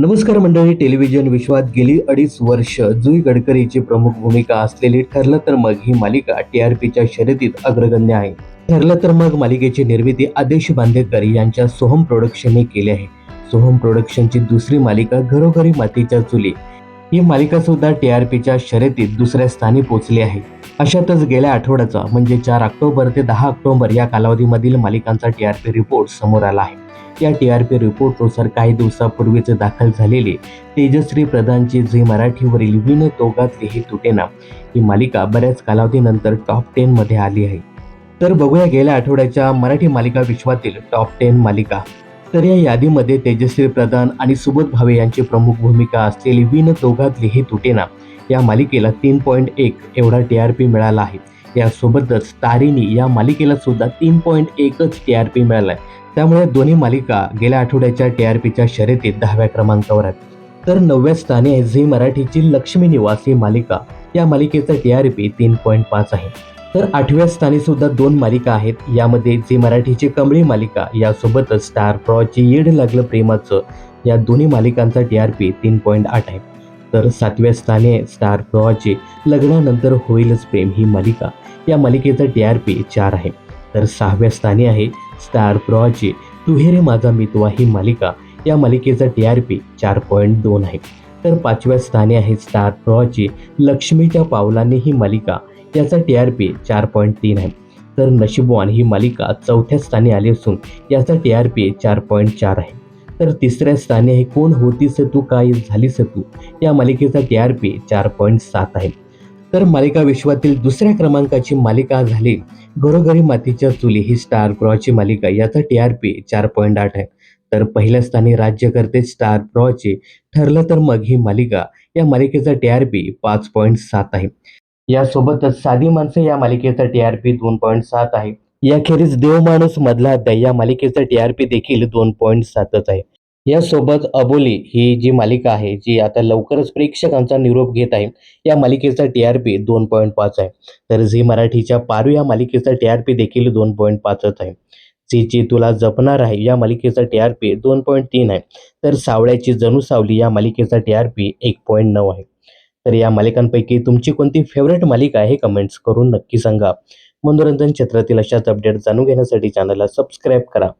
नमस्कार मंडळी टेलिव्हिजन विश्वात गेली अडीच वर्ष. जुई गडकरीची प्रमुख भूमिका असलेली ठरलं तर मग ही मालिका टीआरपीच्या शर्यतीत अग्रगण्य आहे. ठरलं तर मग मालिकेची निर्मिती आदेश बांदेकर यांच्या सोहम प्रोडक्शनने केली आहे. सोहम प्रोडक्शनची दुसरी मालिका घरोघरी मातीच्या चुली. ही मालिका सुद्धा टीआरपीच्या शर्यतीत दुसऱ्या स्थानी पोहोचली आहे. अशातच गेल्या आठवड्याचा म्हणजे चार ऑक्टोबर ते दहा ऑक्टोबर या कालावधीमधील मालिकांचा टीआरपी रिपोर्ट समोर आला आहे. या टी आर पी रिपोर्टनुसार काही दिवसापूर्वीच दाखल झालेले तेजश्री प्रधानची झी मराठीवरील विन तोगातली हे तुटेना ही मालिका बऱ्याच कालावधीनंतर टॉप टेनमध्ये आली आहे. तर बघूया गेल्या आठवड्याच्या मराठी मालिका विश्वातील टॉप टेन मालिका. तर या यादीमध्ये तेजश्री प्रधान आणि सुबोध भावे यांची प्रमुख भूमिका असलेली विन दोघातली हे तुटेना या मालिकेला तीन पॉईंट एक एवढा टी आर पी मिळाला आहे. यासोबतच तारिणी या मालिकेला सुद्धा तीन पॉईंट एकच टी आर पी मिळाला आहे त्यामुळे दोन्ही मालिका गेल्या आठवड्याच्या टी आर पीच्या शर्यतीत दहाव्या क्रमांकावर आहेत. तर नवव्या स्थानी आहे झी मराठीची लक्ष्मी निवास ही मालिका. या मालिकेचा टी आर पी तीन पॉईंट पाच आहे. तर आठव्या स्थानी सुद्धा दोन मालिका आहेत. यामध्ये झी मराठीची कमळी मालिका यासोबतच स्टार प्रॉची येड लागलं प्रेमाचं या दोन्ही मालिकांचा टी आर पी तीन पॉईंट आठ आहे. तर सातव्या स्थानी आहे स्टार प्रवाची लग्नानंतर होईलच प्रेम ही मालिका. या मालिकेचा टी आर पी चार आहे. तर सहाव्या स्थानी आहे स्टार प्रवाची तुहेरे माझा मितवा ही मालिका. या मालिकेचा टी आर पी चार पॉईंट दोन आहे. तर पाचव्या स्थानी आहे स्टार प्रवाची लक्ष्मीच्या पावलाने ही मालिका. याचा टी आर पी चार पॉईंट तीन आहे. तर नशीबवान ही मालिका चौथ्या स्थानी आली असून याचा टी आर पी चार पॉईंट चार आहे. तर तिसऱ्या स्थानी आहे. कोण होतीस तू काय झालीस तू? या मालिकेचा टी आर पी चार पॉईंट सात आहे. तर मालिका विश्वातील दुसऱ्या क्रमांकाची मालिका झाली. घरोघरी मातीच्या चुली ही स्टार प्रॉची मालिका याचा टी आर पी चार पॉईंट आठ आहे. तर पहिल्या स्थानी राज्यकर्ते स्टार प्रॉचे ठरलं तर मग ही मालिका या मालिकेचा टी आर पी पाच पॉईंट सात आहे. यासोबतच साधी माणसं या मालिकेचा टी आर पी दोन पॉईंट सात आहे. याखेरीज देव माणूस मधला अध्याय या मालिकेचा टी आर पी देखील दोन पॉईंट सातच आहे. यासोबत अबोली ही जी मालिका आहे जी आता लवकरच प्रेक्षकांचा निरोप घेत आहे या मालिकेचा टी आर पी दोन पॉईंट पाच आहे. तर झी मराठीच्या पारू या मालिकेचा टी आर पी देखील दोन पॉईंट पाचच आहे. जी तुला जपणार आहे या मालिकेचा टी आर पी दोन पॉईंट तीन आहे. तर सावळ्याची जणू सावली या मालिकेचा टी आर पी एक पॉईंट नऊ आहे. तर या मालिकांपैकी तुमची कोणती फेवरेट मालिका आहे कमेंट्स करून नक्की सांगा. मनोरंजन क्षेत्रातील अशाच अपडेट जाणून घेण्यासाठी चॅनलला सबस्क्राईब करा.